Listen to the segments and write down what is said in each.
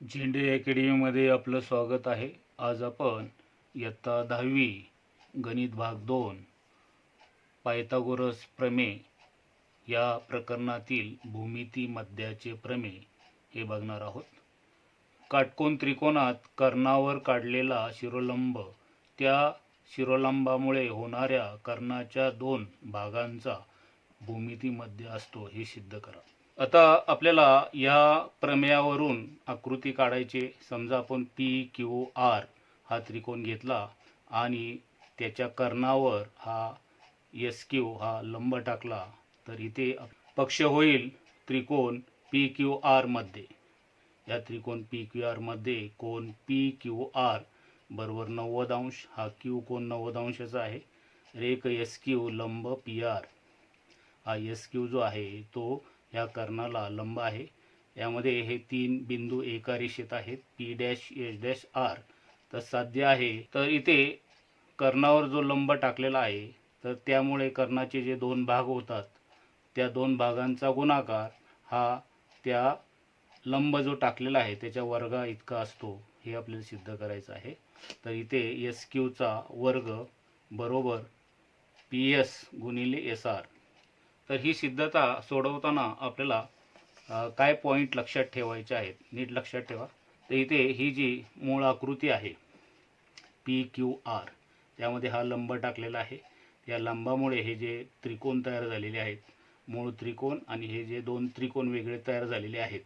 झेंडे अकॅडमीमध्ये आपलं स्वागत आहे. आज आपण इयत्ता दहावी गणित भाग दोन पायथागोरस प्रमेय या प्रकरणातील भूमिती मध्याचे प्रमेय हे बघणार आहोत. काटकोन त्रिकोणात कर्णावर काढलेला शिरोलंब त्या शिरोलंबामुळे होणाऱ्या कर्णाच्या दोन भागांचा भूमितीमध्ये असतो हे सिद्ध करा. आता आपल्याला या प्रमेयावरून आकृती काढायचे समजा आपण पी क्यू आर हा त्रिकोण घेतला आणि त्याच्या कर्णावर हा एस क्यू हा लंब टाकला तर इथे पक्ष होईल त्रिकोण पी क्यू आरमध्ये या त्रिकोण पी क्यू आरमध्ये कोण पी क्यू आर बरोबर नव्वद अंश हा क्यू कोण नव्वद अंशाचा आहे. एक एस क्यू लंब पी आर हा एस क्यू जो आहे तो या कर्णाला लंब आहे. यामध्ये हे तीन बिंदू एका रेषेत आहेत. P dash H dash R तर साध्य आहे. तर इथे कर्णावर जो लंब टाकलेला आहे तर त्यामुळे कर्णाचे जे दोन भाग होतात त्या दोन भागांचा गुणाकार हा त्या लंब जो टाकलेला आहे त्याच्या वर्गा इतका असतो. हे आपल्याला सिद्ध करायचं आहे. तर इथे एस क्यूचा वर्ग बरोबर पी एस गुणिले एस आर तर ही सिद्धता सोडवताना आपल्याला काय पॉईंट लक्षात ठेवायचे आहेत? नीट लक्षात ठेवा. तर इथे ही जी मूळ आकृती आहे पी क्यू आर त्यामध्ये हा लंब टाकलेला आहे. या लंबामुळे हे जे त्रिकोण तयार झालेले आहेत मूळ त्रिकोण आणि हे जे दोन त्रिकोण वेगळे तयार झालेले आहेत.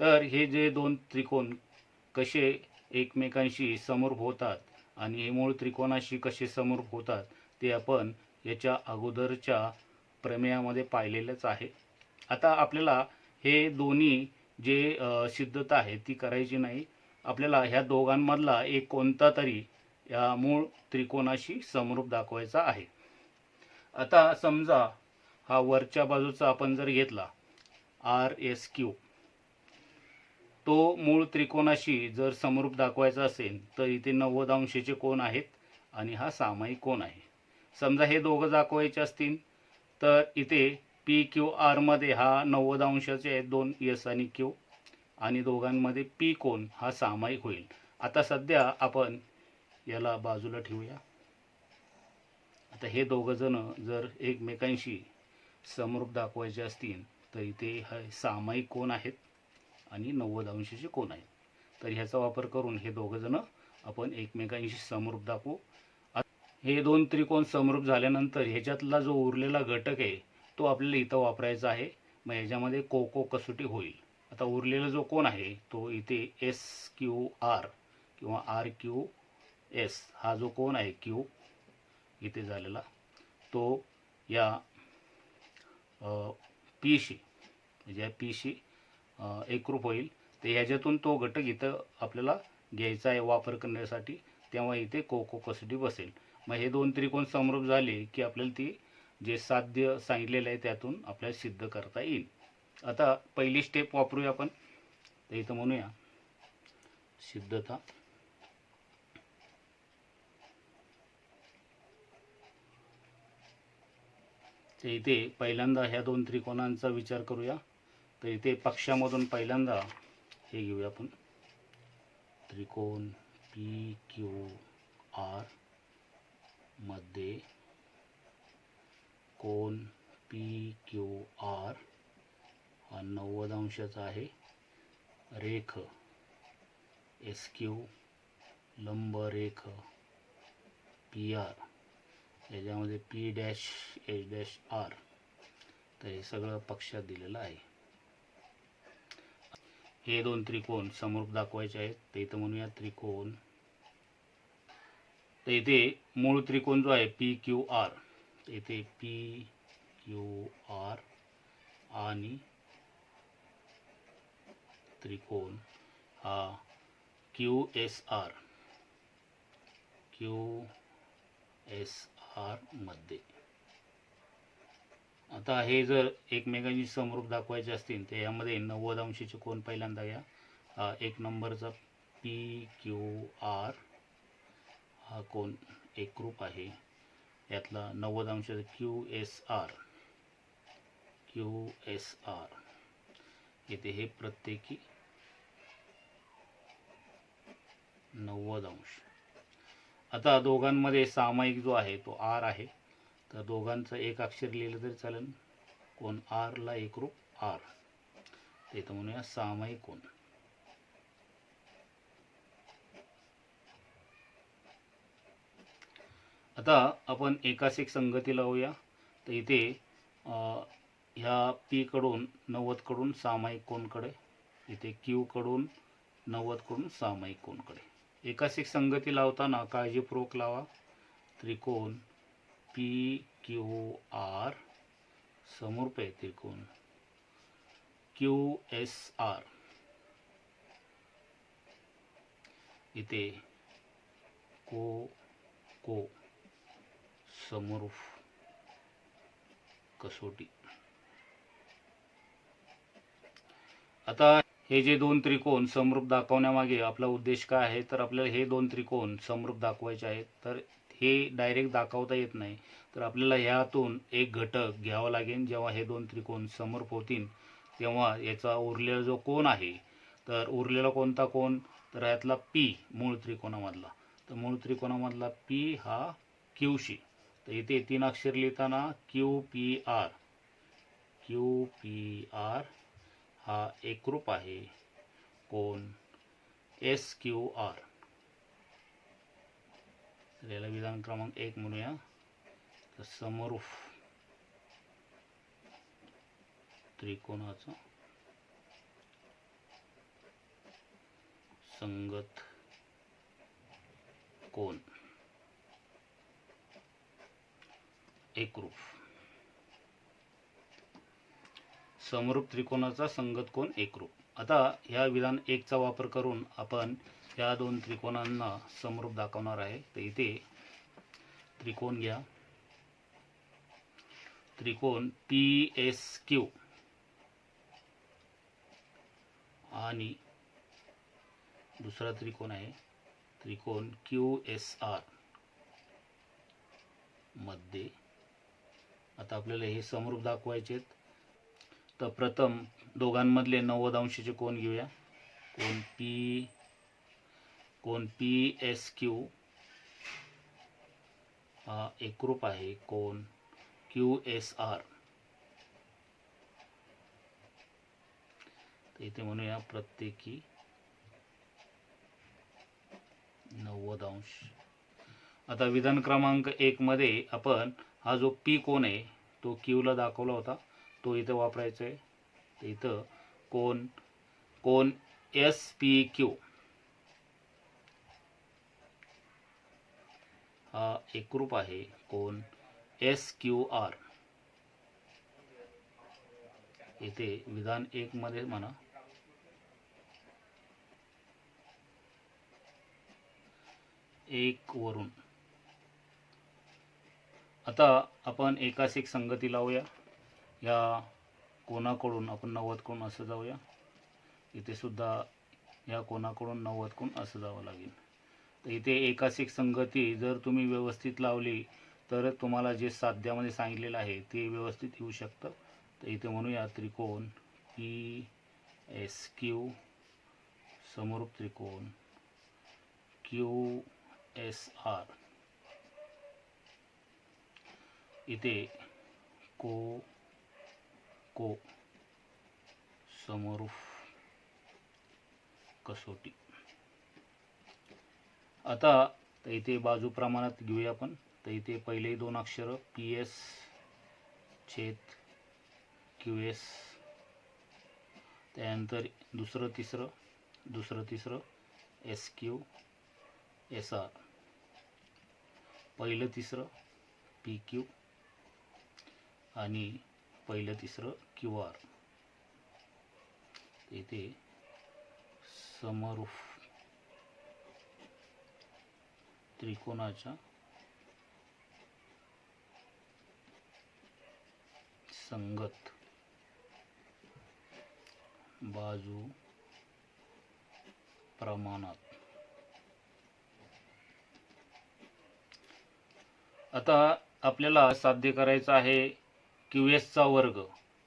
तर हे जे दोन त्रिकोण कसे एकमेकांशी समरूप होतात आणि हे मूळ त्रिकोणाशी कसे समरूप होतात ते आपण याच्या अगोदरच्या प्रमेयामध्ये पाहिलेलंच आहे. आता आपल्याला हे दोन्ही जे सिद्धता आहे ती करायची नाही. आपल्याला ह्या दोघांमधला एक कोणता तरी या मूळ त्रिकोणाशी समरूप दाखवायचा आहे. आता समजा हा वरच्या बाजूचा आपण जर घेतला आर एस क्यू तो मूळ त्रिकोणाशी जर समरूप दाखवायचा असेल तर इथे नव्वद अंशाचे कोण आहेत आणि हा सामायिक कोण आहे. समजा हे दोघं दाखवायचे असतील तर इथे पी क्यू आरमध्ये हा नव्वद अंशाचे आहेत दोन एस आणि क्यू आणि दोघांमध्ये पी कोण हा सामायिक होईल. आता सध्या आपण याला बाजूला ठेवूया. आता हे दोघंजणं जर एकमेकांशी समरूप दाखवायचे असतील तर इथे हे सामायिक कोण आहेत आणि नव्वद अंशाचे कोण आहेत? तर ह्याचा वापर करून हे दोघंजणं आपण एकमेकांशी समरूप दाखवू. हे दोन त्रिकोण समरूप झाल्यानंतर ह्याच्यातला जो उरलेला घटक आहे तो आपल्याला इथं वापरायचा आहे. मग ह्याच्यामध्ये कोको कसोटी होईल. आता उरलेला जो कोण आहे तो इथे एस क्यू आर किंवा आर क्यू एस हा जो कोण आहे क्यू इथे झालेला तो या पीशी म्हणजे या पीशी एकरूप होईल. तर ह्याच्यातून तो घटक इथं आपल्याला घ्यायचा आहे वापर करण्यासाठी. तेव्हा इथे कोको कसोटी बसेल. मग हे दोन त्रिकोण समरूप झाले की आपल्याला ती जे साध्य सांगितलेलं आहे त्यातून आपल्याला सिद्ध करता येईल. आता पहिली स्टेप वापरूया आपण. तर इथं म्हणूया. सिद्धता. तर इथे पहिल्यांदा ह्या दोन त्रिकोणांचा विचार करूया. तर इथे पक्षामधून पहिल्यांदा हे घेऊया आपण. त्रिकोण पी क्यू आर मध्ये कोण पी क्यू आर हा नव्वद अंशाचा आहे. रेख एस क्यू लंब रेख पी आर याच्यामध्ये P dash H dash R तर हे सगळं पक्षात दिलेलं आहे. हे दोन त्रिकोण समरूप दाखवायचे आहेत. तर इथं म्हणूया त्रिकोण तर इथे मूळ त्रिकोण जो आहे पी क्यू आर इथे पी क्यू आर आणि त्रिकोण हा Q S R Q S आरमध्ये. आता हे जर एकमेकांची समरूप दाखवायचे असतील तर यामध्ये नव्वद अंशीचे कोण पहिल्यांदा घ्या एक नंबरचा पी क्यू आर हा कोण? एकरूप आहे. यातला नव्वद अंश Q S R Q S R येथे हे प्रत्येकी नव्वद अंश. आता दोघांमध्ये सामायिक जो आहे तो आर आहे. तर दोघांचं एक अक्षर लिहिलं तरी चालेल. कोण? आरला एकरूप आर ते तर म्हणूया सामायिक कोण? आता आपण एकास एक संगती लावूया. तर इथे ह्या पीकडून नव्वदकडून सामायिक कोणकडे? इथे क्यू कडून सामायिक कोणकडे? एकास एक संगती लावताना काळजीपूर्वक लावा. त्रिकोण पी क्यू आर समोरपे आहे त्रिकोण क्यू एस आर इथे को को. समरूप कसोटी. आता हे जे दोन त्रिकोण समरूप दाखवण्यामागे आपला उद्देश काय आहे? तर आपल्याला हे दोन त्रिकोण समरूप दाखवायचे आहेत. तर हे डायरेक्ट दाखवता येत नाही. तर आपल्याला ह्यातून एक घटक घ्यावा लागेल. जेव्हा हे दोन त्रिकोण समरूप होतील तेव्हा याचा उरलेला जो कोण आहे तर उरलेला कोणता कोण तर ह्यातला पी मूळ त्रिकोणामधला. तर मूळ त्रिकोणामधला पी हा क्यूशी तर इथे तीन अक्षर लिहिताना Q P R Q P R हा एकरूप आहे. कोण? एस क्यू आर तर याला विधान क्रमांक एक म्हणूया. तर समरूफ. त्रिकोणाचा संगत. कोण? एकरूप समरूप त्रिकोणाचा संगत कोण एकरूप आता ह्या विधान एकचा वापर करून आपण या दोन त्रिकोणांना समरूप दाखवणार आहे. तर इथे त्रिकोण घ्या. त्रिकोण पी एस क्यू आणि दुसरा त्रिकोण आहे. त्रिकोण क्यू एस आरमध्ये आता आपल्याला हे समरूप दाखवायचे आहेत. तर प्रथम दोघांमधले नव्वद अंशाचे कोण घेऊया? कोण पी कोण पी एस क्यू? हा एकरूप आहे. कोण? Q S R. इथे म्हणूया प्रत्येकी नव्वद अंश. आता विधान क्रमांक एकमध्ये आपण हा जो पी कोण आहे तो क्यूला दाखवला होता. तो इथं वापरायचा आहे तर इथं कोण कोण एस पी क्यू हा एकरूप आहे कोण एस क्यू आर इथे विधान एक मध्ये म्हणा. एक वरून. आता आपण एकास एक संगती लावूया. या कोणाकडून आपण नव्वदकडून असं जाऊया. इथे सुद्धा या कोणाकडून नव्वदकडून असं जावं लागेल. तर इथे एकास एक संगती जर तुम्ही व्यवस्थित लावली तर तुम्हाला जे साध्यामध्ये सांगितलेलं आहे ते व्यवस्थित येऊ शकतं. तर इथे म्हणूया त्रिकोण पी एस क्यू समरूप त्रिकोण क्यू एस आर. इथे को को समरूफ कसोटी. आता तर इथे बाजू प्रमाणात घेऊया आपण. तर इथे पहिले दोन अक्षर पी एस छेद क्यू एस त्यानंतर दुसरं तिसरं दुसरं तिसरं एस क्यू एस आर पहिलं तिसरं पी क्यू आणि पहिलं तिसरं क्यू आर. येथे समरूप त्रिकोणाच्या संगत बाजू प्रमाणात. आता आपल्याला साध्य करायचं आहे क्यू एसचा वर्ग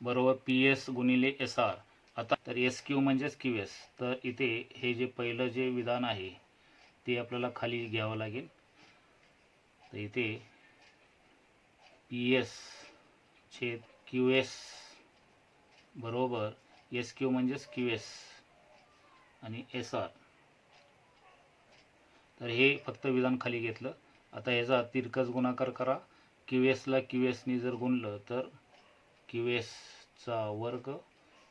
बरोबर? पी एस गुणिले एस आर आता तर एस क्यू म्हणजेच क्यू एस तर इथे हे जे पहिलं जे विधान आहे ते आपल्याला खाली घ्यावं लागेल. तर इथे पी एस छेद क्यू एस बरोबर? एस क्यू म्हणजेच क्यू एस आणि एस आर तर हे फक्त विधान खाली घेतलं. आता ह्याचा तिरकस गुणाकार करा. क्यू एसला क्यू एसनी जर गुणलं तर क्यू एसचा वर्ग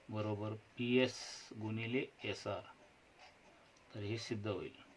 बरोबर पी एस गुणिले एस आर. तर हे सिद्ध होईल.